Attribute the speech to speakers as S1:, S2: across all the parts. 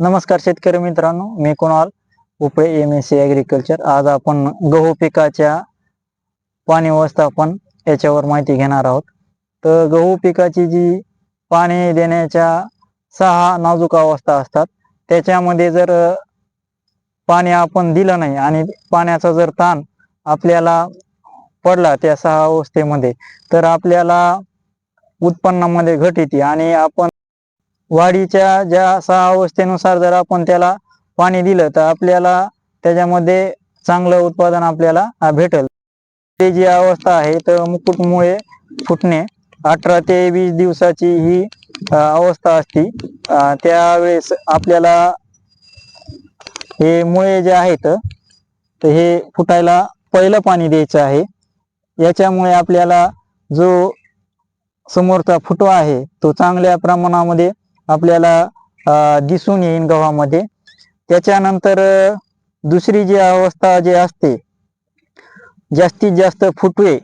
S1: नमस्कार शेतकरी मित्रांनो मी Kunal Upale M S C agriculture आज आपण गहू पिकाच्या पाणी व्यवस्थापन याच्यावर माहिती घेणार आहोत. तर गहू पिकाची जी पाणी देण्याच्या सहा नाजूक अवस्था असतात त्याच्यामध्ये जर पाणी आपण दिलं नाही आणि पाण्याचा जर ताण आपल्याला पडला त्या सहा अवस्थेमध्ये तर आपल्याला उत्पन्नामध्ये घट येते आणि आपण वाढीच्या ज्या सहा अवस्थेनुसार जर आपण त्याला पाणी दिलं तर आपल्याला त्याच्यामध्ये चांगलं उत्पादन आपल्याला भेटल. ते जी अवस्था आहे तर मुकुटमुळे फुटणे अठरा ते वीस दिवसाची ही अवस्था असती. त्यावेळेस आपल्याला हे मुळे जे आहेत तर हे फुटायला पहिलं पाणी द्यायचं आहे. याच्यामुळे आपल्याला जो समोरचा फुटवा आहे तो चांगल्या प्रमाणामध्ये आपल्याला दिसून येईल गव्हामध्ये. त्याच्यानंतर दुसरी जी अवस्था जी असते जास्तीत जास्त फुटवे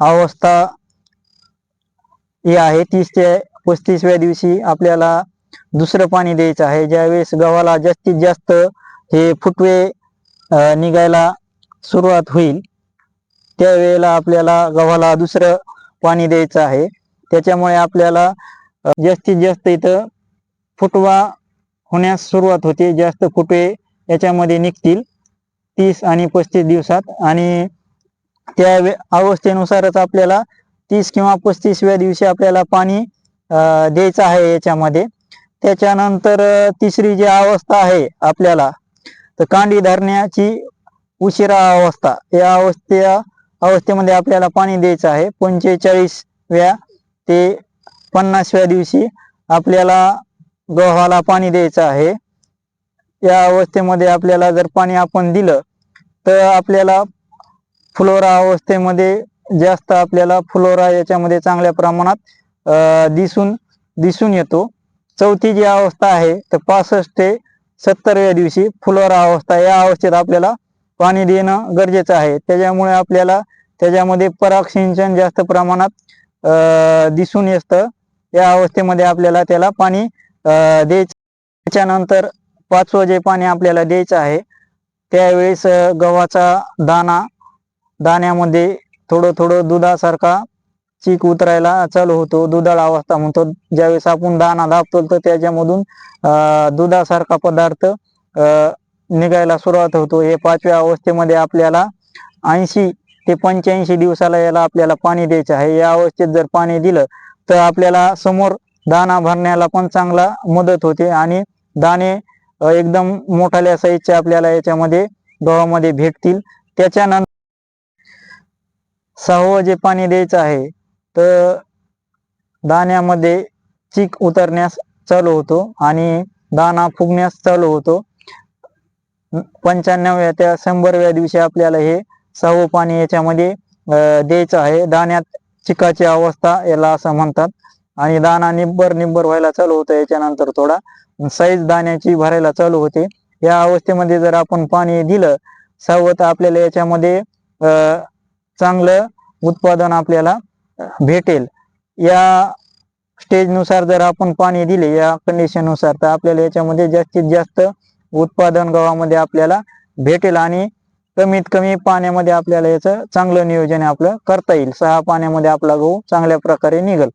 S1: अवस्था ही आहे तीस ते पस्तीसव्या दिवशी आपल्याला दुसरं पाणी द्यायचं आहे. ज्यावेळेस गव्हाला जास्तीत जास्त हे फुटवे निघायला सुरुवात होईल त्यावेळेला आपल्याला गव्हाला दुसरं पाणी द्यायचं आहे. त्याच्यामुळे आपल्याला जास्तीत जास्त इथं फुटवा होण्यास सुरुवात होते. जास्त फुटवे याच्यामध्ये निघतील. तीस आणि पस्तीस दिवसात आणि त्या अवस्थेनुसारच आपल्याला तीस किंवा पस्तीसव्या दिवशी आपल्याला पाणी द्यायचं आहे याच्यामध्ये. त्याच्यानंतर तिसरी जी अवस्था आहे आपल्याला तर कांडी धरण्याची उशिरा अवस्था. या अवस्थे अवस्थेमध्ये आपल्याला पाणी द्यायचं आहे. पंचेचाळीसव्या ते पन्नासव्या दिवशी आपल्याला गव्हाला पाणी द्यायचं आहे. या अवस्थेमध्ये आपल्याला जर पाणी आपण दिलं तर आपल्याला फ्लोरा अवस्थेमध्ये जास्त आपल्याला फ्लोरा याच्यामध्ये चांगल्या प्रमाणात अ, दिसून दिसून येतो. चौथी जी अवस्था आहे तर पासष्ट ते सत्तरव्या दिवशी फ्लोरा अवस्था या अवस्थेत आपल्याला पाणी देणं गरजेचं आहे. त्याच्यामुळे आपल्याला त्याच्यामध्ये पराग सिंचन जास्त प्रमाणात अ, दिसून येतं. या अवस्थेमध्ये आपल्याला त्याला पाणी अ, द्यायचं. त्याच्यानंतर पाचवं जे पाणी आपल्याला द्यायचं आहे. त्यावेळेस गव्हाचा दाणा दाण्यामध्ये थोडं थोडं दुधासारखा चीक उतरायला चालू होतो. दुधाळ अवस्था म्हणतो. ज्यावेळेस आपण दाणा दाबतो तर त्याच्यामधून दुधासारखा पदार्थ निघायला सुरुवात होतो. हे पाचव्या अवस्थेमध्ये आपल्याला ऐंशी ते पंच्याऐंशी दिवसाला याला आपल्याला पाणी द्यायचं आहे. या अवस्थेत जर पाणी दिलं तर आपल्याला समोर दाना भरण्याला पण चांगला मदत होते आणि दाणे एकदम मोठाल्या साईजचे आपल्याला याच्यामध्ये गव्हामध्ये भेटतील. त्याच्यानंतर सहावं जे पाणी द्यायचं आहे तर दाण्यामध्ये चीक उतरण्यास चालू होतो आणि दाणा फुगण्यास चालू होतो. पंच्याण्णव्या त्या शंभरव्या दिवशी आपल्याला हे सहावं पाणी याच्यामध्ये द्यायचं आहे. दाण्यात चिकाची अवस्था याला असं म्हणतात. आणि दाना निब्बर निब्बर व्हायला चालू होतं याच्यानंतर थोडा. साईज दाण्याची भरायला चालू होते. या अवस्थेमध्ये जर आपण पाणी दिलं सहावं आपल्याला याच्यामध्ये चांगलं उत्पादन आपल्याला भेटेल. या स्टेजनुसार जर आपण पाणी दिले या कंडिशननुसार तर आपल्याला याच्यामध्ये जास्तीत जास्त उत्पादन गव्हामध्ये आपल्याला भेटेल. आणि कमीत कमी पाण्यामध्ये आपल्याला याचं चांगलं नियोजन आपलं करता येईल. सहा पाण्यामध्ये आपला गहू चांगल्या प्रकारे निघल.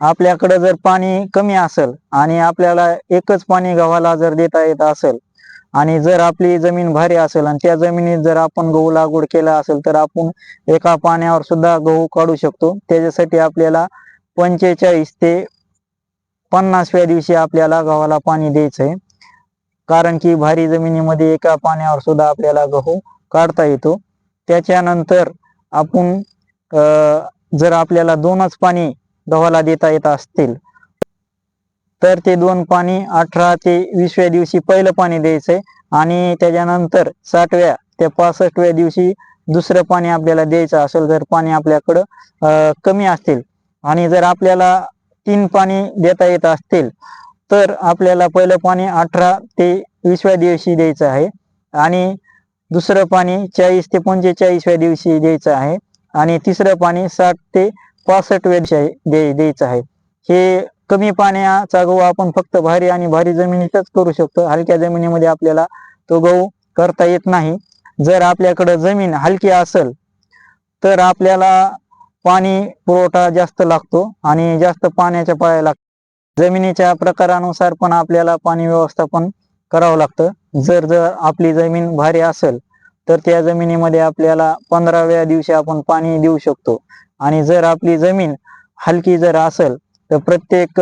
S1: आपल्याकडे जर पाणी कमी असेल आणि आपल्याला एकच पाणी गव्हाला जर देता येत असेल आणि जर आपली जमीन भारी असेल आणि त्या जमिनीत जर आपण गहू लागवड केला असेल तर आपण एका पाण्यावर सुद्धा गहू काढू शकतो. त्याच्यासाठी आपल्याला पंचेचाळीस ते पन्नासव्या दिवशी आपल्याला गव्हाला पाणी द्यायचं आहे कारण की भारी जमिनीमध्ये एका पाण्यावर सुद्धा आपल्याला गहू काढता येतो. त्याच्यानंतर आपण जर आपल्याला दोनच पाणी गव्हाला देता येत असतील तर ते दोन पाणी अठरा ते वीसव्या दिवशी पहिलं पाणी द्यायचंय आणि त्याच्यानंतर साठव्या ते पासष्टव्या दिवशी दुसरं पाणी आपल्याला द्यायचं असेल जर पाणी आपल्याकडं कमी असतील आणि जर आपल्याला तीन पाणी देता येत असतील तर आपल्याला पहिलं पाणी अठरा ते वीसव्या दिवशी द्यायचं आहे. आणि दुसरं पाणी चाळीस ते पंचेचाळीसव्या दिवशी द्यायचं आहे. आणि तिसरं पाणी साठ ते पासष्टव्या दिवशी द्यायचं आहे. हे कमी पाण्याचा गहू आपण फक्त भारी आणि भारी जमिनीतच करू शकतो. हलक्या जमिनीमध्ये आपल्याला तो गहू करता येत नाही. जर आपल्याकडं जमीन हलकी असेल तर आपल्याला पाणी पुरवठा जास्त लागतो आणि जास्त पाण्याच्या पाया लागतो. जमिनीच्या प्रकारानुसार पण आपल्याला पाणी व्यवस्थापन करावं लागतं. जर जर आपली जमीन भारी असेल तर त्या जमिनीमध्ये आपल्याला पंधराव्या दिवशी आपण पाणी देऊ शकतो. आणि जर आपली जमीन हलकी जर असेल तर प्रत्येक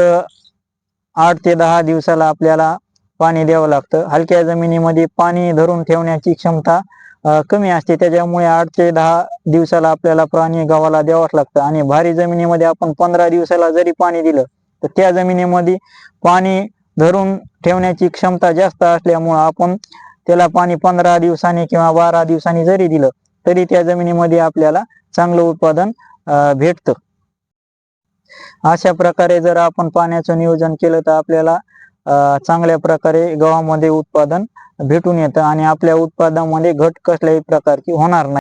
S1: आठ ते दहा दिवसाला आपल्याला पाणी द्यावं लागतं. हलक्या जमिनीमध्ये पाणी धरून ठेवण्याची क्षमता कमी असते. त्याच्यामुळे आठ ते दहा दिवसाला आपल्याला पाणी गव्हाला द्यावंच लागतं. आणि भारी जमिनीमध्ये आपण पंधरा दिवसाला जरी पाणी दिलं तर त्या जमिनीमध्ये पाणी धरून ठेवण्याची क्षमता जास्त असल्यामुळं आपण त्याला पाणी पंधरा दिवसांनी किंवा बारा दिवसांनी जरी दिलं तरी त्या जमिनीमध्ये आपल्याला चांगलं उत्पादन भेटतं. अशा प्रकारे जर आपण पाण्याचं नियोजन केलं तर आपल्याला चांगल्या प्रकारे गव्हामध्ये उत्पादन भेटून येतं आणि आपल्या उत्पादनामध्ये घट कसल्याही प्रकारची होणार नाही.